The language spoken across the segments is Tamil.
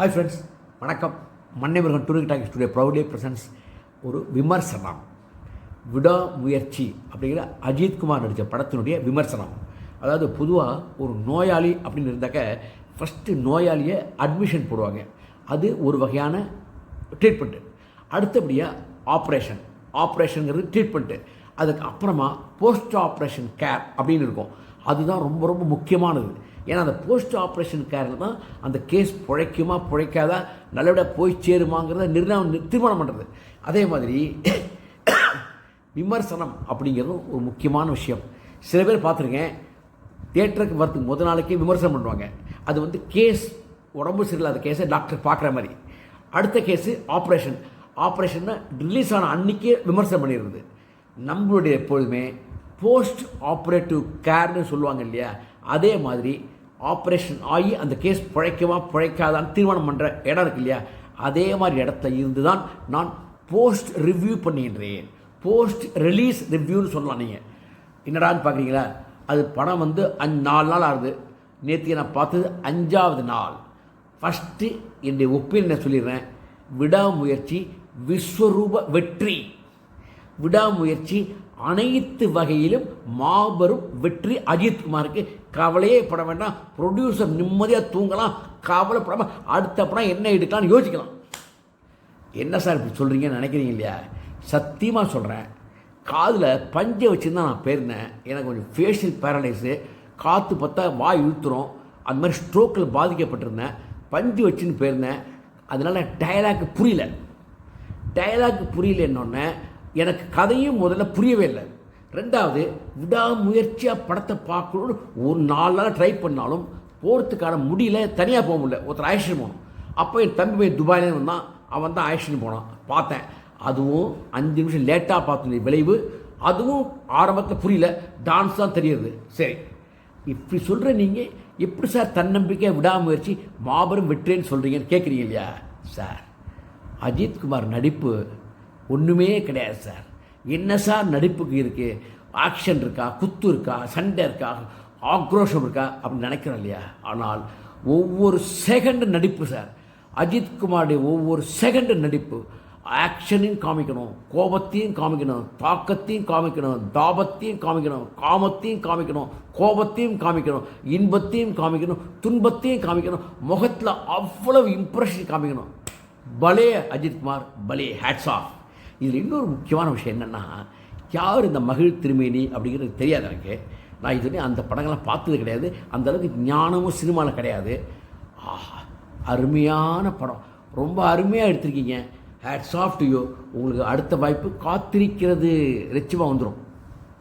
ஹாய் ஃப்ரெண்ட்ஸ் வணக்கம். Mannaimurugan touring talkie studio proudly presents ஒரு விமர்சனம். விடாமுயற்சி அப்படிங்கிற அஜித்குமார் நடித்த படத்தினுடைய விமர்சனம். அதாவது பொதுவாக ஒரு நோயாளி அப்படின்னு இருந்தாக்க ஃபஸ்ட்டு நோயாளியை அட்மிஷன் போடுவாங்க. அது ஒரு வகையான ட்ரீட்மெண்ட்டு அடுத்தபடியாக ஆப்ரேஷன் ஆப்ரேஷனுங்கிறது ட்ரீட்மெண்ட்டு அதுக்கு அப்புறமா போஸ்ட் ஆப்ரேஷன் கேர் அப்படின்னு இருக்கும். அதுதான் ரொம்ப ரொம்ப முக்கியமானது. ஏன்னா அந்த போஸ்ட் ஆப்ரேஷன் கேரில் தான் அந்த கேஸ் பிழைக்குமா பிழைக்காதா? நல்லபடியாக போய் சேருமாங்கிறத நிர்ணயம் தீர்மானம் பண்ணுறது அதே மாதிரி விமர்சனம் அப்படிங்கிறதும் ஒரு முக்கியமான விஷயம். சில பேர் பார்த்துருக்கேன் தேட்டருக்கு வரத்துக்கு முத நாளைக்கே விமர்சனம் பண்ணுவாங்க. அது வந்து கேஸ் உடம்பு சரியில்லாத கேஸை டாக்டர் பார்க்குற மாதிரி. அடுத்த கேஸு ஆப்ரேஷன் ஆப்ரேஷன்னா ரிலீஸ் ஆன அன்றைக்கே விமர்சனம் பண்ணிடுறது. நம்மளுடைய எப்பொழுதுமே போஸ்ட் ஆப்ரேட்டிவ் கேர்னு சொல்லுவாங்க இல்லையா? அதே மாதிரி ஆப்ரேஷன் ஆகி அந்த கேஸ் பிழைக்கவா பிழைக்காதான்னு தீர்மானம் பண்ணுற இடம் இருக்கு இல்லையா? அதே மாதிரி இடத்துல இருந்து தான் நான் போஸ்ட் ரிவ்யூ பண்ணுகின்றேன். போஸ்ட் ரிலீஸ் ரிவ்யூன்னு சொல்லலாம் நீங்கள் என்னடான்னு பார்க்குறீங்களா அது படம் வந்து அஞ்சு நாலு நாள் ஆகுது. நேற்று நான் பார்த்தது அஞ்சாவது நாள். ஃபஸ்ட்டு என்னுடைய ஒப்பீனியனை சொல்லிடுறேன்? விடாமுயற்சி விஸ்வரூப வெற்றி. விடாமுயற்சி அனைத்து வகையிலும் மாபெரும் வெற்றி அஜித்குமாருக்கு கவலையே பட வேண்டாம். ப்ரொடியூசர் நிம்மதியாக தூங்கலாம். கவலைப்படாமல் அடுத்த படம் என்ன எடுக்கலாம்னு யோசிக்கலாம். என்ன சார் இப்படி சொல்கிறீங்கன்னு நினைக்கிறீங்க இல்லையா? சத்தியமாக சொல்கிறேன் காதில் பஞ்சை வச்சுருந்தா நான் போயிருந்தேன் எனக்கு கொஞ்சம் ஃபேஷியல் பேரலைஸு காற்று பார்த்தா வாய் இழுத்துரும். அந்த மாதிரி ஸ்ட்ரோக்கில் பாதிக்கப்பட்டிருந்தேன். பஞ்சு வச்சுன்னு போயிருந்தேன் அதனால் டயலாக் புரியல. டயலாக் புரியல என்னொன்னே எனக்கு கதையும் முதல்ல புரியவே இல்லை. ரெண்டாவது விடாமுயற்சியாக படத்தை பார்க்கணும்னு ஒரு நாலு நாள் ட்ரை பண்ணாலும் போகிறதுக்கான முடியல தனியாக போக முடியல. ஒருத்தர் ஆயிஷன் போகணும் அப்போ என் தம்பி போய் துபாயிலே வந்தான். அவன் தான் ஆயிஷன் போனான். பார்த்தேன். அதுவும் அஞ்சு நிமிஷம் லேட்டாக பார்த்த விளைவு. அதுவும் ஆரம்பத்தில் புரியல. டான்ஸ் தான் தெரியுது. சரி. இப்படி சொல்கிற நீங்கள் எப்படி சார் தன்னம்பிக்கை விடாமுயற்சி மாபெரும் வெற்றின்னு சொல்கிறீங்கன்னு கேட்குறீங்க இல்லையா? சார் அஜித்குமார் நடிப்பு ஒன்றுமே கிடையாது சார். என்ன சார் நடிப்புக்கு இருக்குது ஆக்ஷன் இருக்கா? குத்து இருக்கா? சண்டை இருக்கா? ஆக்ரோஷம் இருக்கா? அப்படின்னு நினைக்கிறோம் இல்லையா? ஆனால் ஒவ்வொரு செகண்டு நடிப்பு சார். அஜித்குமாருடைய ஒவ்வொரு செகண்டு நடிப்பு. ஆக்ஷனையும் காமிக்கணும் கோபத்தையும் காமிக்கணும் தாக்கத்தையும் காமிக்கணும் தாபத்தையும் காமிக்கணும் காமத்தையும் காமிக்கணும் கோபத்தையும் காமிக்கணும் இன்பத்தையும் காமிக்கணும் துன்பத்தையும் காமிக்கணும் முகத்தில் அவ்வளவு இம்ப்ரெஷன் காமிக்கணும். பலே அஜித்குமார் பலே ஹேட்ஸ் ஆஃப் இதில் இன்னொரு முக்கியமான விஷயம் என்னென்னா யார் இந்த மகிழ் திருமேனி அப்படிங்கிறது தெரியாது எனக்கு. நான் இதுவரை அந்த படங்கள்லாம் பார்த்தது கிடையாது. அந்த அளவுக்கு ஞானமும் சினிமாவில் கிடையாது. ஆஹா அருமையான படம். ரொம்ப அருமையாக எடுத்திருக்கீங்க. ஹேட்ஸ் ஆஃப் டு யூ உங்களுக்கு அடுத்த வாய்ப்பு காத்திருக்கிறது. ரெச்சிவாக வந்துடும்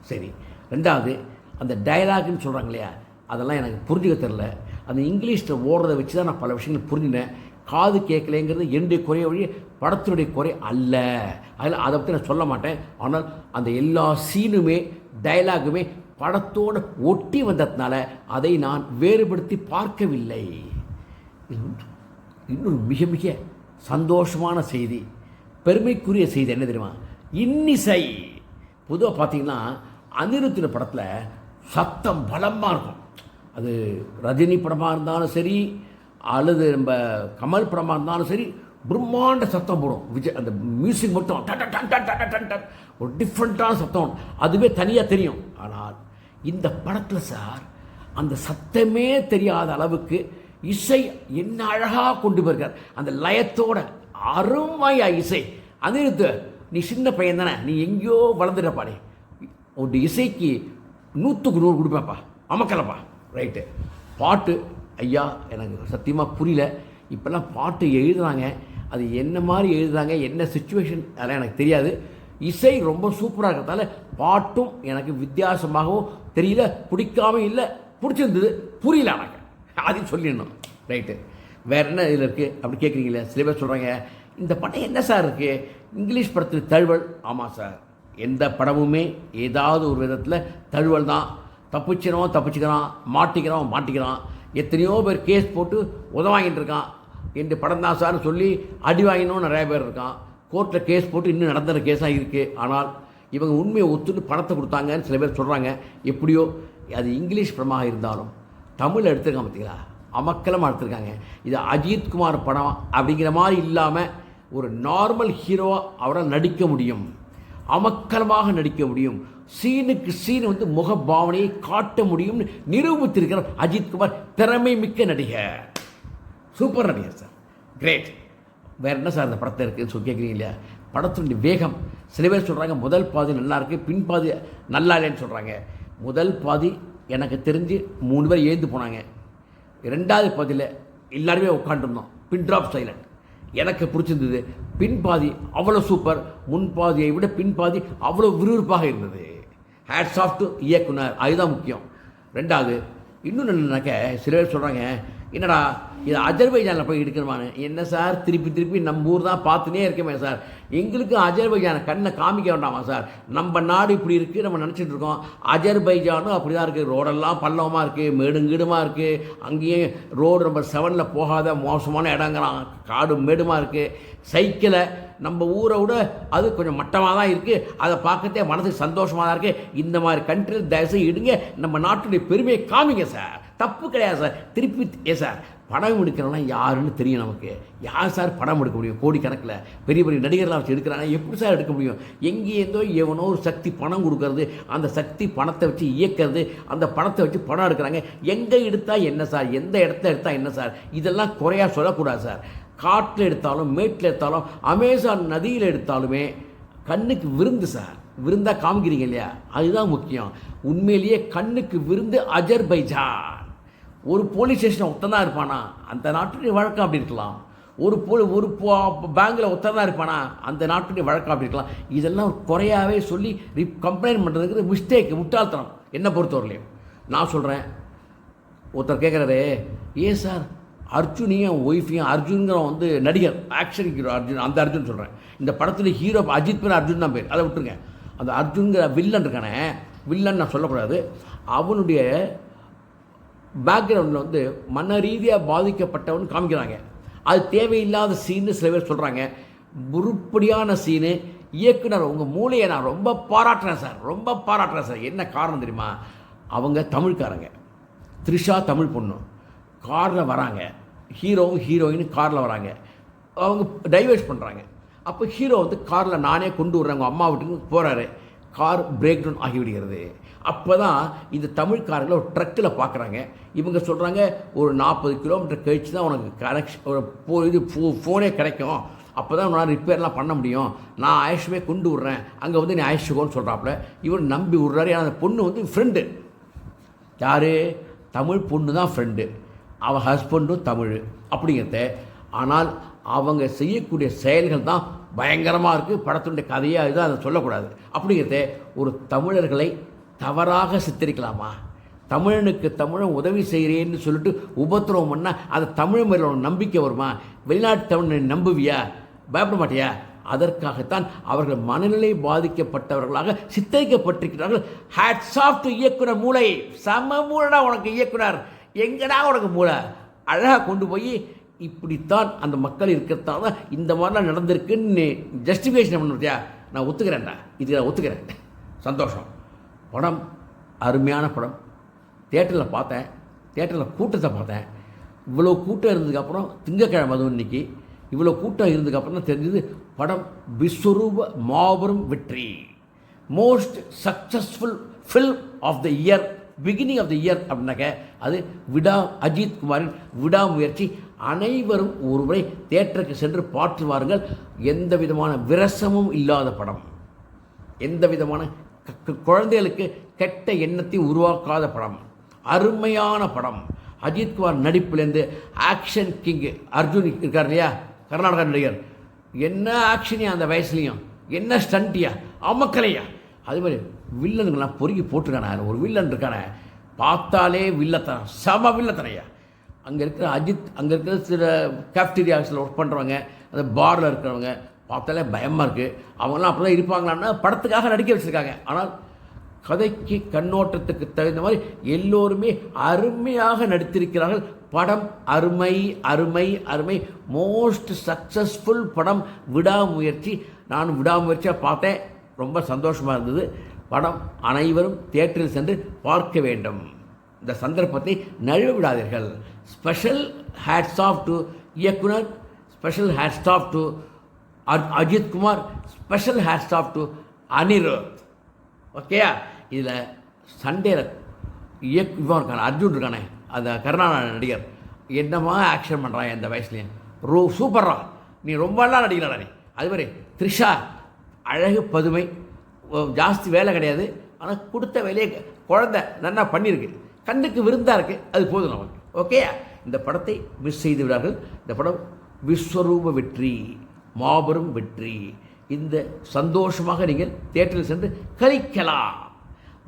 சரி ரெண்டாவது அந்த டயலாக்னு சொல்கிறாங்க இல்லையா? அதெல்லாம் எனக்கு புரிஞ்சுக்க தெரில அந்த இங்கிலீஷில் ஓடுறத வச்சு தான் நான் பல விஷயங்கள் புரிஞ்சினேன் காது கேட்கலைங்கிறது என்னுடைய குறைய வழி படத்தினுடைய குறை அல்ல. அதில் அதை பற்றி நான் சொல்ல மாட்டேன். ஆனால் அந்த எல்லா சீனுமே டைலாகுமே படத்தோடு ஒட்டி வந்ததுனால அதை நான் வேறுபடுத்தி பார்க்கவில்லை. இன்னொரு மிக மிக சந்தோஷமான செய்தி பெருமைக்குரிய செய்தி என்ன தெரியுமா? இன்னிசை. பொதுவாக பார்த்தீங்கன்னா அனிருத்தின படத்தில் சத்தம் பலமாக இருக்கும். அது ரஜினி படமாக இருந்தாலும் சரி அல்லது நம்ம கமல் படமாக இருந்தாலும் சரி பிரம்மாண்ட சத்தம் போடும். விஜய் அந்த மியூசிக் மட்டும் டன் டன் ஒரு டிஃப்ரெண்ட்டான சத்தம் அதுவே தனியாக தெரியும். ஆனால் இந்த படத்தில் சார் அந்த சத்தமே தெரியாத அளவுக்கு இசை என்ன அழகாக கொண்டு போயிருக்கார். அந்த லயத்தோட அருமையா இசை. அனிருத்து நீ சின்ன பையன் தானே நீ எங்கேயோ வளர்ந்துட்டப்பாடி ஒரு இசைக்கு நூற்றுக்கு நூறு கொடுப்பேன்ப்பா. அமக்கலப்பா. ரைட்டு பாட்டு ஐயா எனக்கு சத்தியமாக புரியல. இப்போல்லாம் பாட்டு எழுதுறாங்க. அது என்ன மாதிரி எழுதுறாங்க? என்ன சுச்சுவேஷன் அதெல்லாம் எனக்கு தெரியாது. இசை ரொம்ப சூப்பராக இருக்கிறதால பாட்டும் எனக்கு வித்தியாசமாகவும் தெரியல பிடிக்காம இல்லை பிடிச்சிருந்தது. புரியல எனக்கு. அதையும் சொல்லிடணும். ரைட்டு வேற என்ன இதில் இருக்குது அப்படி கேட்குறீங்களே சில பேர் சொல்கிறாங்க இந்த படம் என்ன சார் இருக்குது இங்கிலீஷ் படத்தில் தழுவல். ஆமாம் சார். எந்த படமுமே ஏதாவது ஒரு விதத்தில் தழுவல் தான். தப்பிச்சிடும் தப்பிச்சுக்கிறான் மாட்டிக்கிறான் மாட்டிக்கிறான். எத்தனையோ பேர் கேஸ் போட்டு உதவாங்கிட்டு இருக்கான் என்று படம் தான் சார்னு சொல்லி அடி வாங்கினோம் நிறைய பேர் இருக்கான். கோர்ட்டில் கேஸ் போட்டு இன்னும் நடந்துற கேஸாக இருக்குது ஆனால் இவங்க உண்மையை ஒத்துட்டு பணத்தை கொடுத்தாங்கன்னு சில பேர் சொல்கிறாங்க எப்படியோ அது இங்கிலீஷ் படமாக இருந்தாலும் தமிழில் எடுத்துருக்கான் பார்த்தீங்களா அமக்கலமாக எடுத்திருக்காங்க. இது அஜித்குமார் படம் அப்படிங்கிற மாதிரி இல்லாமல் ஒரு நார்மல் ஹீரோவாக அவரால் நடிக்க முடியும். அமக்கலமாக நடிக்க முடியும். சீனுக்கு சீன் வந்து முகபாவனையை காட்ட முடியும்னு நிரூபித்திருக்கிறார் அஜித்குமார் திறமை மிக்க நடிகர். சூப்பர் நடிகர் சார். கிரேட் வேற என்ன சார் இந்த படத்தில் இருக்குதுன்னு சொல்லி கேட்குறீங்க இல்லையா? படத்தினுடைய வேகம். சில பேர் சொல்கிறாங்க முதல் பாதி நல்லா இருக்குது பின் பாதி நல்லா இல்லைன்னு சொல்கிறாங்க முதல் பாதி எனக்கு தெரிஞ்சு மூணு பேர் ஏந்து போனாங்க. ரெண்டாவது பாதியில் எல்லாருமே உட்காந்துருந்தோம் பின் ட்ராப் சைலண்ட் எனக்கு பிடிச்சிருந்தது பின்பாதி அவ்வளோ சூப்பர் முன்பாதியை விட பின் பாதி அவ்வளோ விறுவிறுப்பாக இருந்தது. ஹேட்ஸ் ஆஃப் டு இயக்குனர். அதுதான் முக்கியம். ரெண்டாவது இன்னொன்று என்னன்னாக்க சில பேர் சொல்கிறாங்க என்னடா இது அஜர்பைஜானில் போய் எடுக்கணுமான்னு என்ன சார்? திருப்பி திருப்பி நம்ம ஊர் தான் பார்த்துனே இருக்கமே சார். எங்களுக்கு அஜர்பைஜான கண்ணை காமிக்க வேண்டாமா சார்? நம்ம நாடு இப்படி இருக்குது நம்ம நினச்சிட்டு இருக்கோம். அஜர்பைஜானும் அப்படி தான் இருக்குது ரோடெல்லாம் பள்ளமாக இருக்குது மேடுங்கீடுமாக இருக்குது அங்கேயும் ரோடு நம்பர் செவனில் போகாத மோசமான இடங்கிறான் காடு மேடுமாக இருக்குது சைக்கிளை நம்ம ஊரை விட அது கொஞ்சம் மட்டமாக தான் இருக்குது அதை பார்க்கத்தே மனசுக்கு சந்தோஷமாக தான் இருக்குது இந்த மாதிரி கண்ட்ரியில் தயவுசெய்து இடுங்க. நம்ம நாட்டுடைய பெருமையை காமிங்க சார். தப்பு கிடையாது சார். திருப்பி ஏ சார். படம் எடுக்கிறனா யாருன்னு தெரியும் நமக்கு. யார் சார் படம் எடுக்க முடியும்? கோடிக்கணக்கில். பெரிய பெரிய நடிகர்லாம் வச்சு எடுக்கிறாங்க. எப்படி சார் எடுக்க முடியும்? எங்கேருந்தோ எவனோ ஒரு சக்தி பணம் கொடுக்கறது அந்த சக்தி பணத்தை வச்சு இயக்கிறது அந்த பணத்தை வச்சு படம் எடுக்கிறாங்க. எங்கே எடுத்தால் என்ன சார்? எந்த இடத்த எடுத்தால் என்ன சார்? இதெல்லாம் குறையாக சொல்லக்கூடாது சார். காட்டில் எடுத்தாலும் மேட்டில் எடுத்தாலும் அமேசான் நதியில் எடுத்தாலுமே கண்ணுக்கு விருந்து சார். விருந்தாக காமிக்கிறீங்க இல்லையா? அதுதான் முக்கியம். உண்மையிலேயே கண்ணுக்கு விருந்து அஜர்பைஜான். ஒரு போலீஸ் ஸ்டேஷனில் ஒத்தந்தான் இருப்பானா? அந்த நாட்டுடைய வழக்கம் அப்படி இருக்கலாம். ஒரு போலி ஒரு பேங்கில் ஒத்தந்தான் இருப்பானா? அந்த நாட்டுடைய வழக்கம் அப்படி இருக்கலாம். இதெல்லாம் குறையாகவே குறையாவே சொல்லி ரிப் கம்ப்ளைண்ட் பண்ணுறதுக்கு மிஸ்டேக் முட்டாள்தனம். என்னை பொறுத்தவரையிலையும் நான் சொல்கிறேன் ஒருத்தர் கேட்குறாரு ஏன் சார் அர்ஜுனையும் ஒய்ஃபையும் அர்ஜுன்கிற வந்து நடிகர் ஆக்ஷன் ஹீரோ அர்ஜுன் அந்த அர்ஜுன் சொல்கிறேன் இந்த படத்தில் ஹீரோ அஜித் பேர் அர்ஜுன் தான் பேர். அதை விட்டுருங்க. அந்த அர்ஜுன்கிற வில்லன் இருக்கானே வில்லன் நான் சொல்லக்கூடாது. அவனுடைய பேக்ரவுண்டில் வந்து மன ரீதியாக பாதிக்கப்பட்டவன் காமிக்கிறாங்க. அது தேவையில்லாத சீன்னு சில பேர் சொல்கிறாங்க உருப்படியான சீனு இயக்குனர் உங்கள் மூளையை நான் ரொம்ப பாராட்டுறேன் சார். ரொம்ப பாராட்டுறேன் சார். என்ன காரணம் தெரியுமா? அவங்க தமிழ்காரங்க. த்ரிஷா தமிழ் பொண்ணு. காரில் வராங்க. ஹீரோவும் ஹீரோயினும் காரில் வராங்க. அவங்க டைவர்ஸ் பண்ணுறாங்க அப்போ ஹீரோ வந்து காரில் நானே கொண்டு வர்றேன் உங்கள் அம்மா வீட்டுக்கு போகிறாரு கார் பிரேக் டவுன் ஆகிவிடுகிறது. அப்போ தான் இந்த தமிழ்காரங்களை ஒரு ட்ரக்கில் பார்க்குறாங்க. இவங்க சொல்கிறாங்க ஒரு நாற்பது கிலோமீட்டர் கழிச்சு தான் உனக்கு கனெக்ஷன் ஒரு இது ஃபோ ஃபோனே கிடைக்கும். அப்போ தான் உன்னால் ரிப்பேர்லாம் பண்ண முடியும். நான் ஆயுஷுமே கொண்டு விட்றேன். அங்கே வந்து நீ ஆயுஷுகோன்னு சொல்கிறாப்புல இவர் நம்பி விட்றாரு. ஏன்னா அந்த பொண்ணு வந்து ஃப்ரெண்டு யார்? தமிழ் பொண்ணு தான் ஃப்ரெண்டு அவள் ஹஸ்பண்டும் தமிழ். அப்படிங்கிறத. ஆனால் அவங்க செய்யக்கூடிய செயல்கள் தான் பயங்கரமாக இருக்குது படத்தினுடைய கதையாக இதுதான் அதை சொல்லக்கூடாது. அப்படிங்கிறத ஒரு தமிழர்களை தவறாக சித்தரிக்கலாமா? தமிழனுக்கு தமிழன் உதவி செய்கிறேன்னு சொல்லிட்டு உபத்திரவம் பண்ணால் அது தமிழ் மேலோட நம்பிக்கை வருமா? வெளிநாட்டு தமிழனை நம்புவியா? பயப்பட மாட்டியா? அதற்காகத்தான் அவர்கள் மனநிலை பாதிக்கப்பட்டவர்களாக சித்தரிக்கப்பட்டிருக்கிறார்கள். ஹேட்ஸ் ஆஃப் டு இயக்குனர் மூளை. சம மூளைடா உனக்கு இயக்குனர். எங்கடா உனக்கு மூளை? அழகாக கொண்டு போய் இப்படித்தான் அந்த மக்கள் இருக்கிறதால தான் இந்த மாதிரிலாம் நடந்திருக்குன்னு ஜஸ்டிஃபிகேஷன் பண்ணுறியா? நான் ஒத்துக்கிறேன்டா. இது நான் ஒத்துக்கிறேன். சந்தோஷம். படம் அருமையான படம். தேட்டரில் பார்த்தேன். தேட்டரில் கூட்டத்தை பார்த்தேன். இவ்வளோ கூட்டம் இருந்ததுக்கப்புறம் திங்கக்கிழமை அதுவும் இன்றைக்கி இவ்வளோ கூட்டம் இருந்ததுக்கப்புறம் தான் தெரிஞ்சது படம் விஸ்வரூப மாபெரும் வெற்றி. Most successful film of the year beginning of the year அப்படின்னாக்க அது விடா அஜித் குமாரின் விடாமுயற்சி. அனைவரும் ஒருமுறை தேட்டருக்கு சென்று பார்த்து வாருங்கள். எந்த விதமான விரசமும் இல்லாத படம். எந்த விதமான க- க- குழந்தைகளுக்கு கெட்ட எண்ணத்தை உருவாக்காத படம். அருமையான படம். அஜித்குமார் நடிப்புலேருந்து ஆக்ஷன் கிங் அர்ஜுன் இருக்கார் இல்லையா? கர்நாடகா நடிகர். என்ன ஆக்ஷனியா அந்த வயசுலையும்? என்ன ஸ்டண்ட்டியா அமக்கலையா? அது மாதிரி வில்லனுங்கெல்லாம் பொறுக்கி போட்டுருக்கானே ஒரு வில்லன் இருக்கானே பார்த்தாலே வில்லத்தனம் சம வில்லத்தனையா அங்கே இருக்கிற அஜித் அங்கே இருக்கிற சில கேஃப்டீரியாஸில் ஒர்க் பண்ணுறவங்க அந்த பாரில் இருக்கிறவங்க பார்த்தாலே பயமாக இருக்குது அவங்களாம் அப்படி தான் இருப்பாங்களான்னா படத்துக்காக நடிக்க வச்சுருக்காங்க. ஆனால் கதைக்கு கண்ணோட்டத்துக்கு தகுந்த மாதிரி எல்லோருமே அருமையாக நடித்திருக்கிறார்கள். படம் அருமை அருமை அருமை. மோஸ்ட் சக்ஸஸ்ஃபுல் படம் விடாமுயற்சி. நான் விடாமுயற்சியாக பார்த்தேன். ரொம்ப சந்தோஷமாக இருந்தது. படம் அனைவரும் தியேட்டரில் சென்று பார்க்க வேண்டும். இந்த சந்தர்ப்பத்தை நழுவ விடாதீர்கள் ஸ்பெஷல் ஹேட்ஸ் ஆஃப் டு இயக்குனர் special hats off to Ajith Kumar special hats off to Anirudh. ஓகேயா இதில் சண்டேல இயக் இவன் இருக்கானே அர்ஜுன் இருக்கானே அந்த கருணாநாதன் நடிகர். என்னமா ஆக்ஷன் பண்ணுறான் இந்த வயசுலேயும் ரூ சூப்பர்ரா நீ ரொம்ப நல்லா நடிக்கிறடா நீ. அது மாதிரி த்ரிஷா அழகு பதுமை. ஜாஸ்தி வேலை கிடையாது. ஆனால் கொடுத்த வேலையை குழந்தை நல்லா பண்ணியிருக்கு. கண்ணுக்கு விருந்தாக இருக்குது அது போதும் நமக்கு. ஓகே இந்த படத்தை மிஸ் செய்து விடார்கள் இந்த படம் விஸ்வரூப வெற்றி மாபெரும் வெற்றி. இந்த சந்தோஷமாக நீங்கள் தேட்டரில் சென்று கழிக்கலாம்.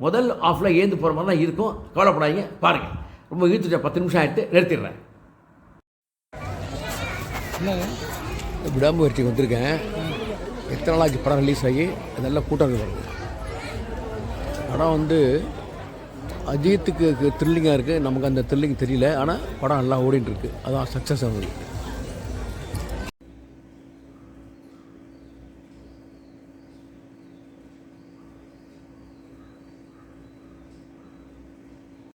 முதல் ஆஃபில் ஏந்து போகிற மாதிரி தான் இருக்கும். கவலைப்படாதீங்க. பாருங்கள் ரொம்ப இழுத்துட்டா பத்து நிமிஷம் ஆகிட்டு நிறுத்திடுறேன். விடாமுயற்சிக்கு வந்திருக்கேன். எத்தனை நாளாச்சு படம் ரிலீஸ் ஆகி? நல்ல கூட்டம் இருக்கு படம் வந்து அஜித்துக்கு த்ரில்லிங்காக இருக்குது நமக்கு அந்த த்ரில்லிங் தெரியல. ஆனால் படம் நல்லா ஓடிட்டுருக்கு அதான் சக்ஸஸ் ஆகுது.